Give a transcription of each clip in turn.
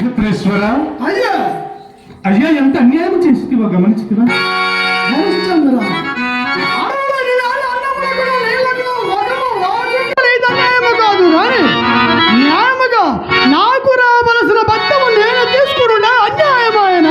క్షేత్రేశ్వర అయ్యా! అయ్యా ఎంత అన్యాయం చేసివా నాకు రావలసిన బద్దము నేను తీసుకున్నా అన్యాయమాయన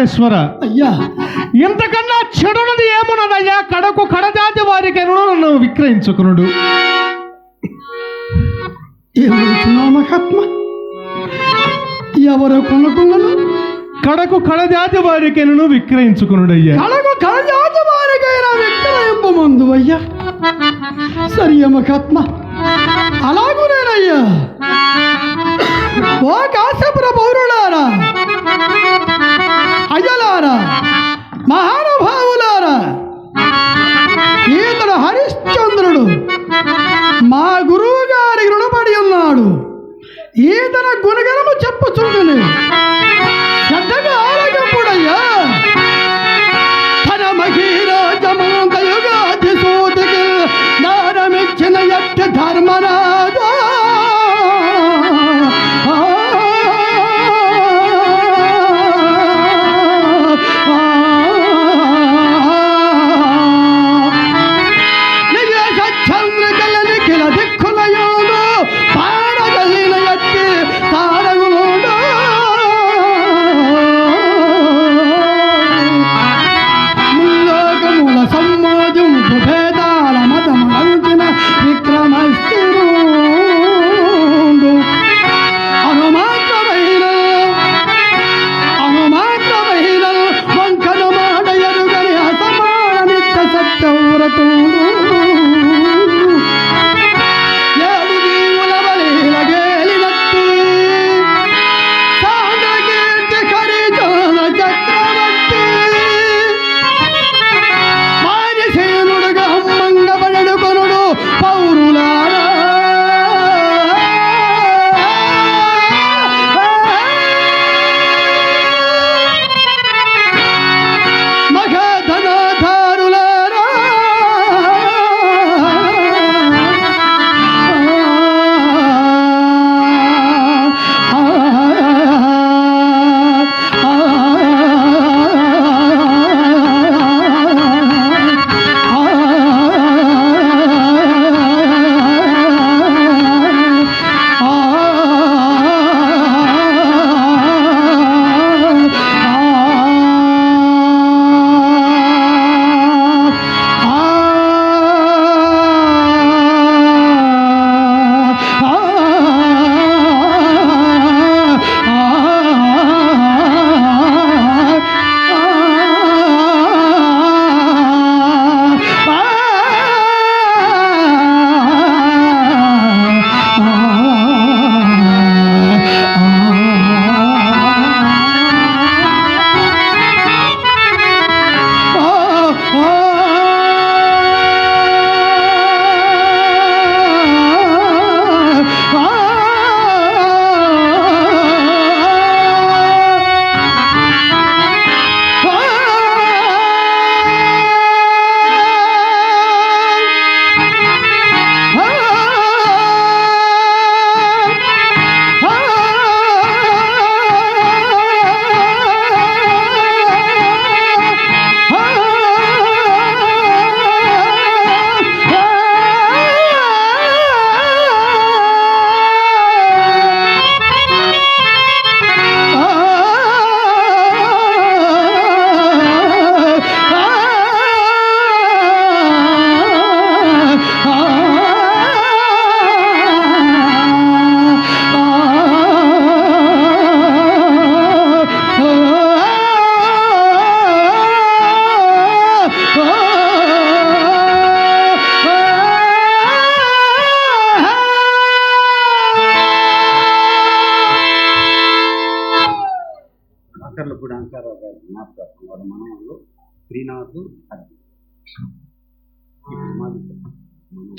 నక్షత్రేశ్వర అయ్యా. ఇంతకన్నా చెడునది ఏమున్నదయ్యా? కడకు కడజాతి వారికి నన్ను విక్రయించుకునుడు. మహాత్మ? ఎవరు కొనుక్కున్నాను కడకు కడజాతి వారికి నన్ను విక్రయించుకునుడయ్యా. కళకు కళజాతి వారికైనా విక్రయింపు మందు అయ్యా. సరి మహాత్మ. అలాగునేనయ్యా. ఓ కాశ్యపుర పౌరులారా అయ్యలారా మహానుభావులారా ఈతడు హరిశ్చంద్రుడు మా గురువు గారి రుణపడి ఉన్నాడు. ఈతన గుణగణము చెప్పుచుంటుని శ్రద్ధగా ఆలకింపుడయ్యా.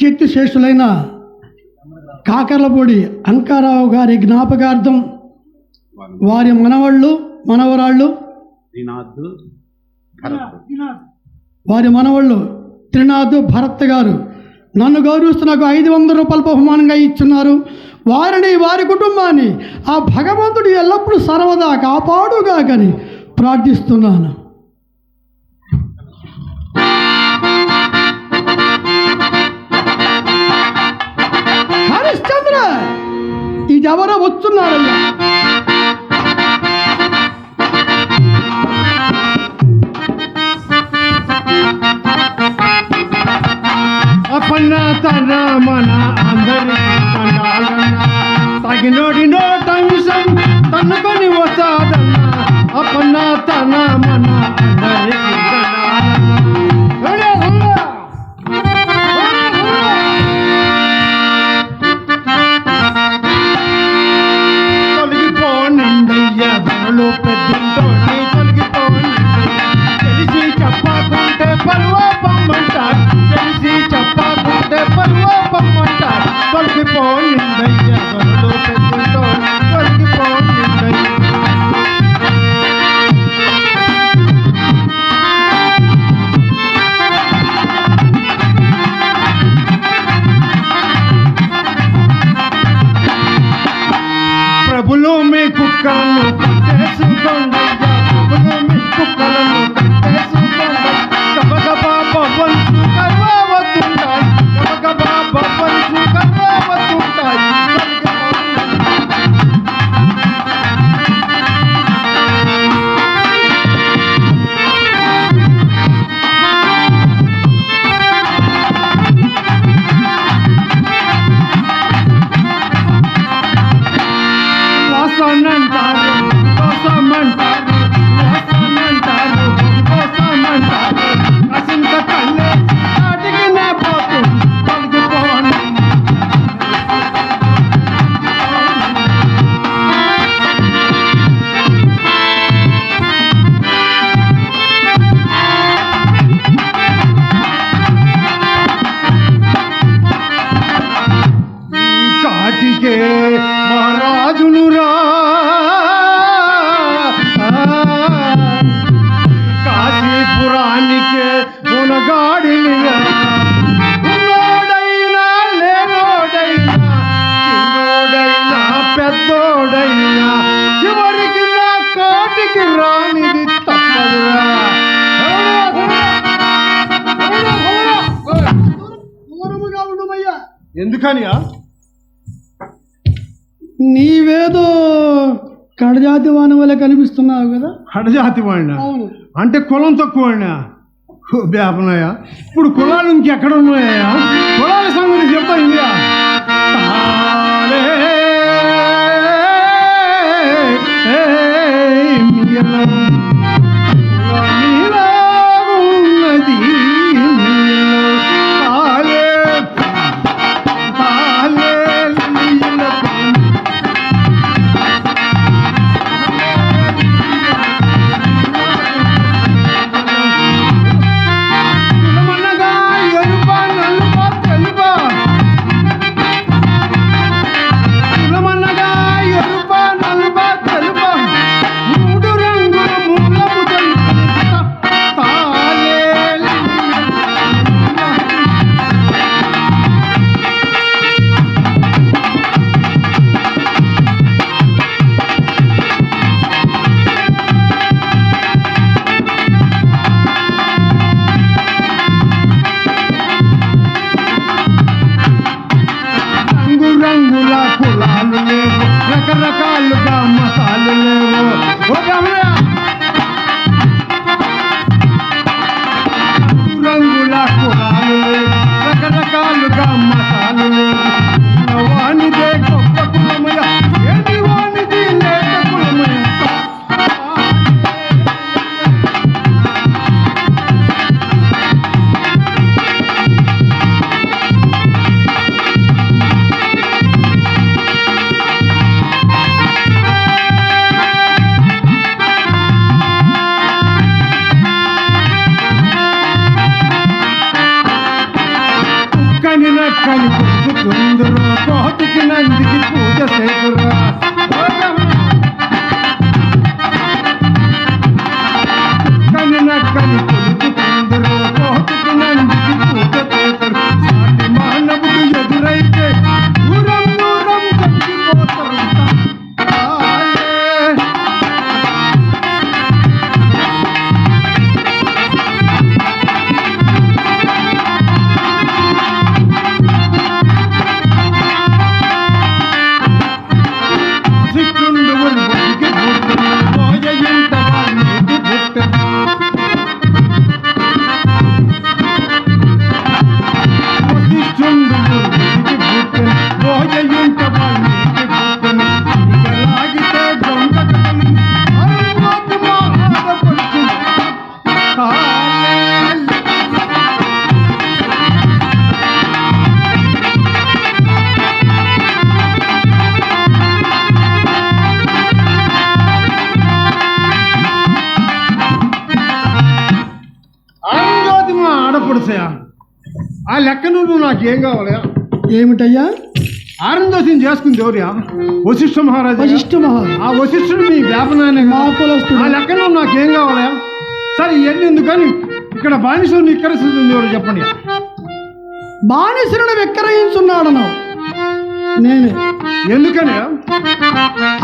కీర్తిశేషులైన కాకర్లపూడి అంకారావు గారి జ్ఞాపకార్థం వారి మనవళ్ళు మనవరాళ్ళు శ్రీనాథ్ భరత్. వారి మనవళ్ళు త్రినాథ్ భరత్ గారు. నన్ను గౌరవిస్తూ నాకు ఐదు వందల రూపాయలు బహుమానంగా ఇచ్చున్నారు. వారిని వారి కుటుంబాన్ని ఆ భగవంతుడు ఎల్లప్పుడూ సర్వదా కాపాడుగాకని ప్రార్థిస్తున్నాను. ఇదెవరో వస్తున్నారయ్యా? అపన్న తన మన అందరి తగినోడి కడజాతి వాని వల్ల కనిపిస్తున్నావు కదా? హడజాతి వాడినా? అంటే కులం తక్కువ బేపనయ్య ఇప్పుడు కులాలు ఇంకెక్కడ ఉన్నాయా కులాల సంగతి చెప్తా ఇండియా ఉన్నది ఏమిటయ్యా? ఆరందోషం చేసుకుంది ఎవరియా వశిష్ఠ మహారాజు? వశిష్ఠ మహా ఆ వశిష్ఠుడు మీ వ్యాపనాన్ని ఆ లెక్కలో నాకేం కావాలయా సరే ఇవన్నీ ఎందుకని? ఇక్కడ బానిసుని ఇక్కడ ఎవరు చెప్పండి? బానిసరుడు విక్రయించున్నాడను నేనే. ఎందుకని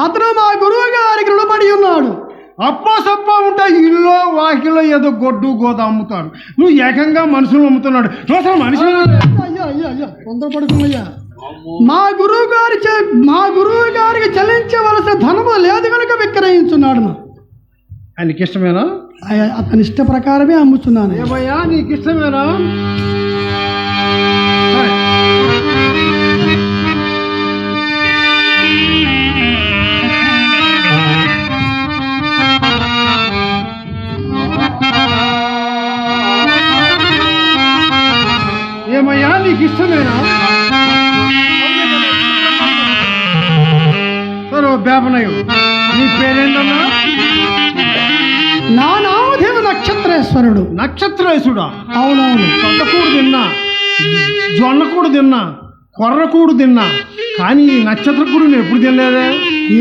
అతను మా గురువు గారికి రుణపడి ఉన్నాడు అప్పా సప్పా ఉంటే ఇల్లు వాకిలో ఏదో గొడ్డు గోద అమ్ముతాడు. నువ్వు ఏకంగా మనుషులు అమ్ముతున్నాడు. అసలు మనిషి అయ్యా అయ్యా అయ్యా తొందరపడుకున్నయ్యా. మా గురువు గారి చే మా గురువు గారికి చెల్లించవలసిన ధనము లేదు కనుక విక్రయించున్నాడు ఆయనకి ఇష్టమేనా? అయ్యా, అతని ఇష్ట ప్రకారమే అమ్ముతున్నాను. ఏమయ్యా నీకు ఇష్టమేనా నీకు ఇష్టమేనా? సరే బేపనయ్య నీ పేరేంటన్నా? నా నామదేవ నక్షత్రేశ్వరుడు. నక్షత్రేశుడా? అవునవును. సొంతకూడు తిన్నా జొన్నకూడు తిన్నా కొర్రకూడు తిన్నా కానీ ఈ నక్షత్రకూడు నేను ఎప్పుడు తినలేదే?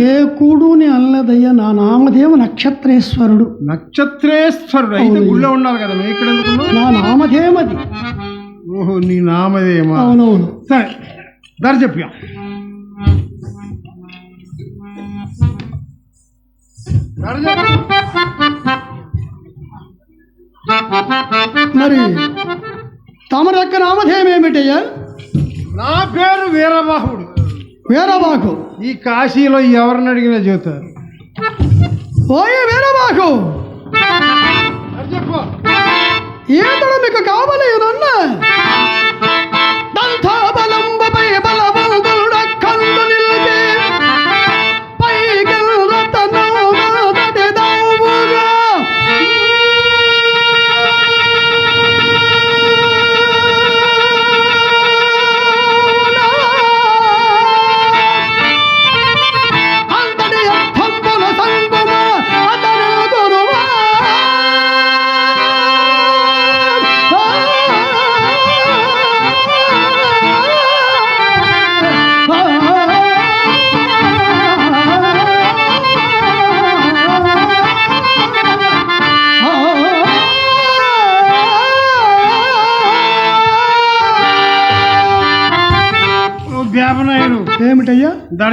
ఏ కూడుని అనలేదయ్యా నా నామదేవ నక్షత్రేశ్వరుడు. నక్షత్రేశ్వరుడు. అయితే. గుళ్ళో ఉండాలి కదా నువ్వు ఇక్కడ నా నామధేమది ఓహో నీ నామదేమా అవునవును. సరే ధర చెప్పా. మరి తమరి యొక్క నామధేయం ఏమిటయ్యా? నా పేరు వీరబాహుడు. వీరబాకు ఈ కాశీలో ఎవరిని అడిగినా చెబుతారు ఓయే వీరబాకు ధర చెప్పు. ఈతడు మీకు కావాలి నన్న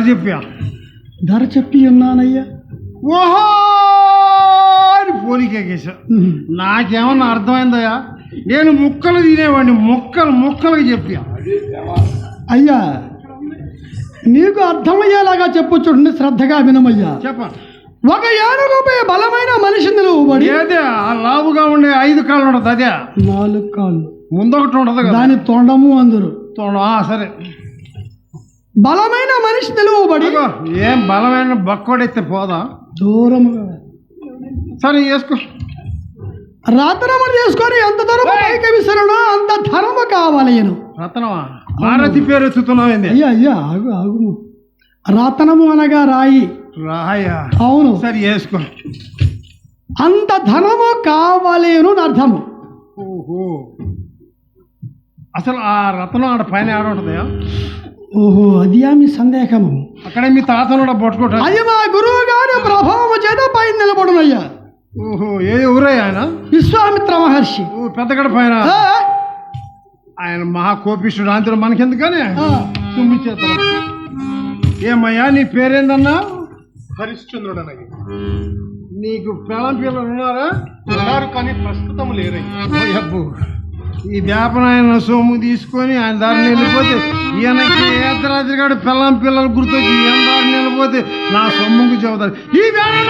చెప్పా ధర చెప్పి ఉన్నానయ్యా ఓహో అని పోలికేకేశా నాకేమన్నా అర్థమైందయ్యా? నేను ముక్కలు తినేవాడిని ముక్కలు ముక్కలుగా చెప్పా అయ్యా నీకు అర్థమయ్యేలాగా చెప్పు చూడండి శ్రద్ధగా వినమయ్యా. చెప్ప. ఒక ఏనుగుపై బలమైన మనిషి నిలువబడి ఏదే ఆ లావుగా ఉండే ఐదు కాళ్ళు ఉండదు అదే. నాలుగు కాళ్ళు. ముందొకటి ఉండదు దాని తొండము అందరు. తోడు, ఆ, సరే. బలమైన మనిషి నిలువబడి ఇదిగో, ఏం బలమైన బక్కోడైతే పోదా? దూరముగా సరే వేసుకో. రాతనము చేసుకొని ఎంత దూరం పైకి విసరడో అంత ధనము కావాలి ఈయన. రతనమా? మారతి పేరు ఎత్తుతున్నావు అయ్యా అయ్యా ఆగు ఆగు. రాతనము అనగా రాయి. రాయా? అవును. సరే వేసుకో. అంత ధనము కావలేను అని అర్థము. ఓహో. అసలు ఆ రత్నం ఆడ పైన ఆడ ఉంటుందా ఓహో అది మీ సందేహము అక్కడే మీ తాతను కూడా పట్టుకుంటా అది మా గురువు గారి ప్రభావము చేత పైన నిలబడునయ్యా. ఓహో ఏ ఊరే ఆయన? విశ్వామిత్ర మహర్షి. ఓ పెద్దగడ పైన ఆయన. మహా కోపిష్ఠుడు అంతలో మనకెందుకని? ఆ, తుమ్మిచేద్దాం ఏమయ్యా నీ పేరేందన్నా? హరిశ్చంద్రుడు అనగా నీకు పిల్లం పిల్లలు ఉన్నారా? ఉన్నారు కానీ ప్రస్తుతం లేరయ్య. ఈ వేపనాయన సొమ్ము తీసుకొని ఆయన దారిని వెళ్ళిపోతే ఈయనకి ఏతరాత్రిగాడు పిల్లం పిల్లలు గుర్తొచ్చి ఈయన దారిని వెళ్ళిపోతే నా సొమ్ముకు చెబుతారు ఈ వేళ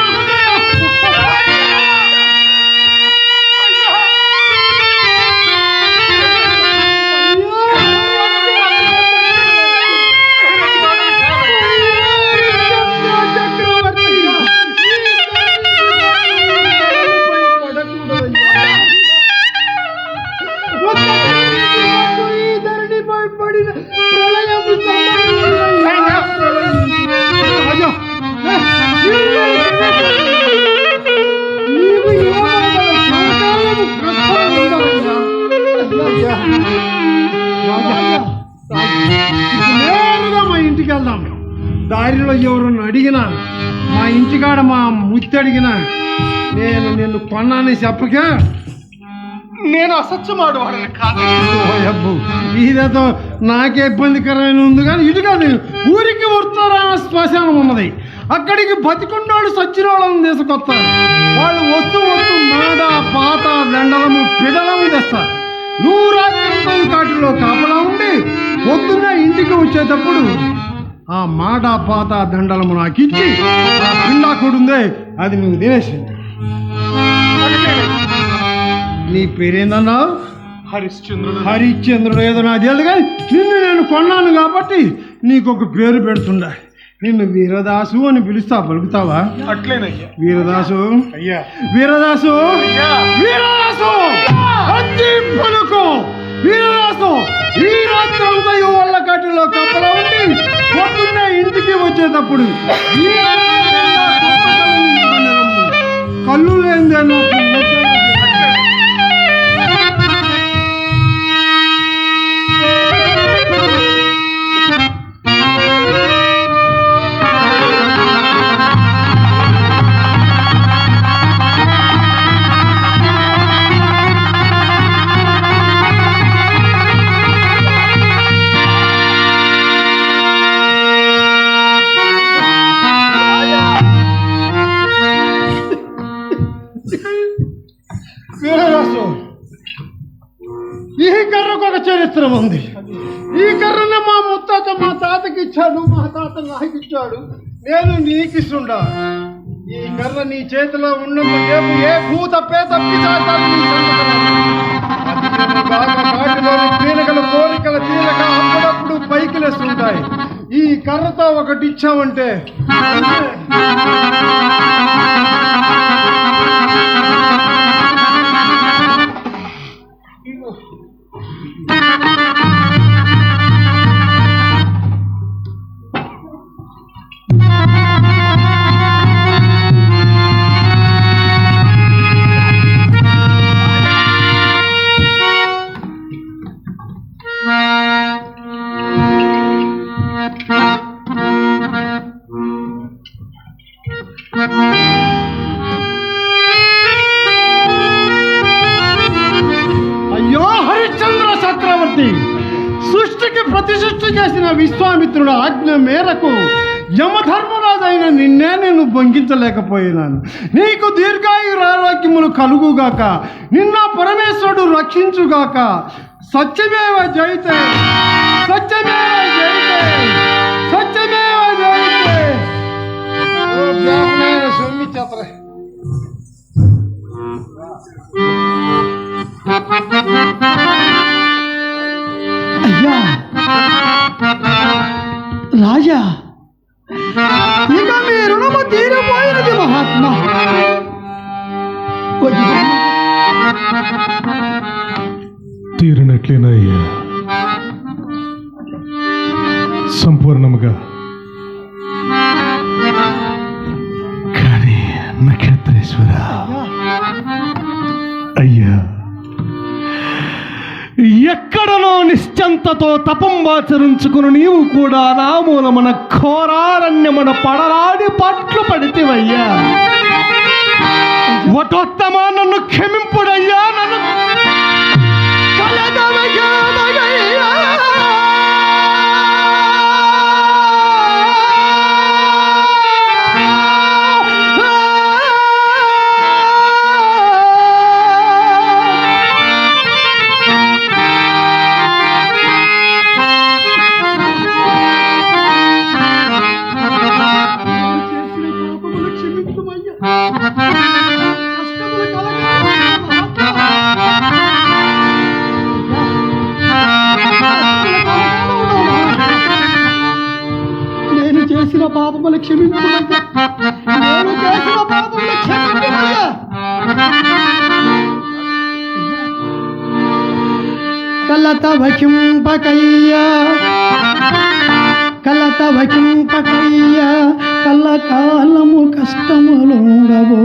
చెప్పగా నేను అసత్యమాడు వాడిని కాదు. ఓ అబ్బు ఇదేదో నాకే ఇబ్బందికరమైన ఉంది కానీ ఇది కాదు ఊరికి వస్తారా శ్మశానం ఉన్నది. అక్కడికి బతికుండాడు సచ్చినోళ్ళని తీసుకొస్తారు వాళ్ళు వస్తూ వస్తూ మాట పాత దండలము పిడలము తెస్తారు. నువ్వు కాటిలో కాపలా ఉండి పొద్దున్న ఇంటికి వచ్చేటప్పుడు ఆ మాట పాత దండలము నాకు ఇచ్చి ఆ పిండాకుడు ఉందే అది నువ్వు తినేసింది నీ పేరేందన్నావు హరిశ్చంద్రుడు. హరిశ్చంద్రుడు ఏదో నాకు తెలియదు కానీ నిన్ను నేను కొన్నాను కాబట్టి నీకు ఒక పేరు పెడుతుండా. నిన్ను వీరదాసు అని పిలుస్తా పలుకుతావా? అట్లేనయ్యా. వీరదాసు? అయ్యా. వీరదాసు? వీరదాసు! అతి పలుకు! వీరదాసు ఈ రాత్రి అంతా వాళ్ళ కట్టులో కప్పల ఉండి పొద్దున్నే ఇంటికి వచ్చేటప్పుడు కళ్ళు వీరదాసు నేను ఈ కర్ర నీ చేతిలో ఉన్నంత ఏ భూత పేత పిశాచాలు పీనకల కోరికల తీరక అప్పుడప్పుడు పైకి లేస్తుంటాయి. ఈ కర్రతో ఒకటి ఇచ్చామంటే నేను నీకు దీర్ఘాయురారోగ్యములు కలుగుగాక నిన్న పరమేశ్వరుడు రక్షించుగాక సత్యమేవ జైతే సత్యమేవ జైతే సత్యమేవ జైతే ఓ బ్రాహ్మణ అయ్యా రాజా ఇక మీ రుణము తీరిపోయినది మహాత్మ. తీరినట్లేనయ్యా. సంపూర్ణముగా. కానీ నక్షత్రేశ్వర అయ్యా. ఎక్కడనో నిశ్చంతతో తపంబాచరించుకుని నీవు కూడా నా మూలమున ఘోరారణ్యమున పడరాడి పట్లు పడితివయ్యా. వటోత్తమా నన్ను క్షమింపుడయ్యా నన్ను. కలదా క్షమించుమయ్యా నేను చేసిన పాపములు క్షమించుమయ్యా కలత వకింపకయ్యా కలత వకింపకయ్యా కలకాలము కష్టములుండవు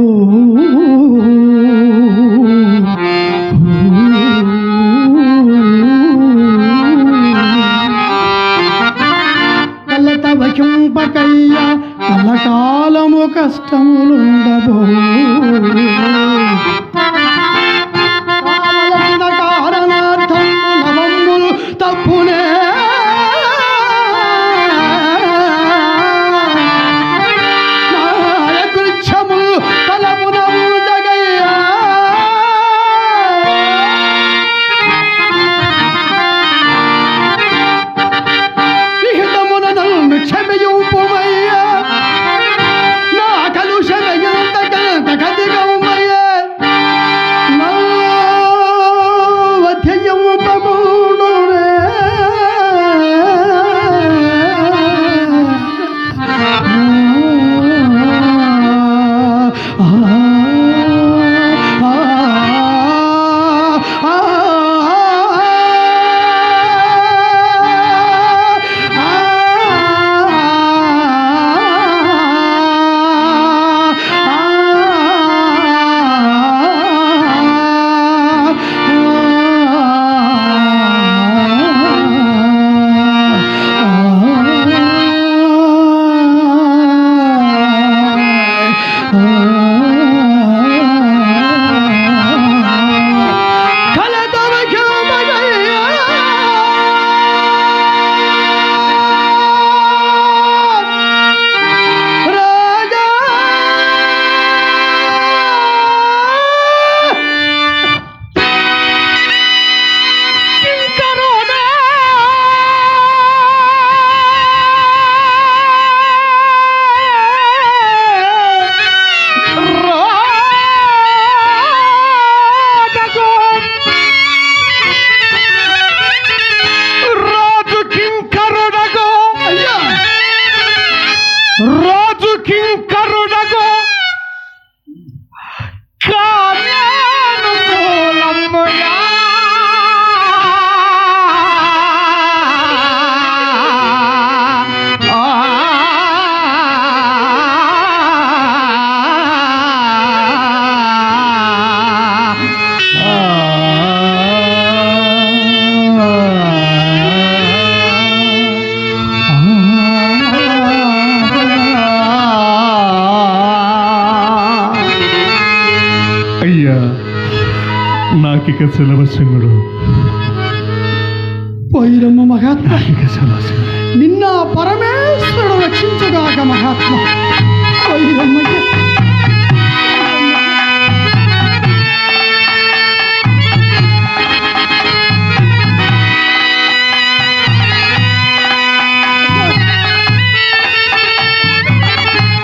కష్టములుండబో ভালোবাসা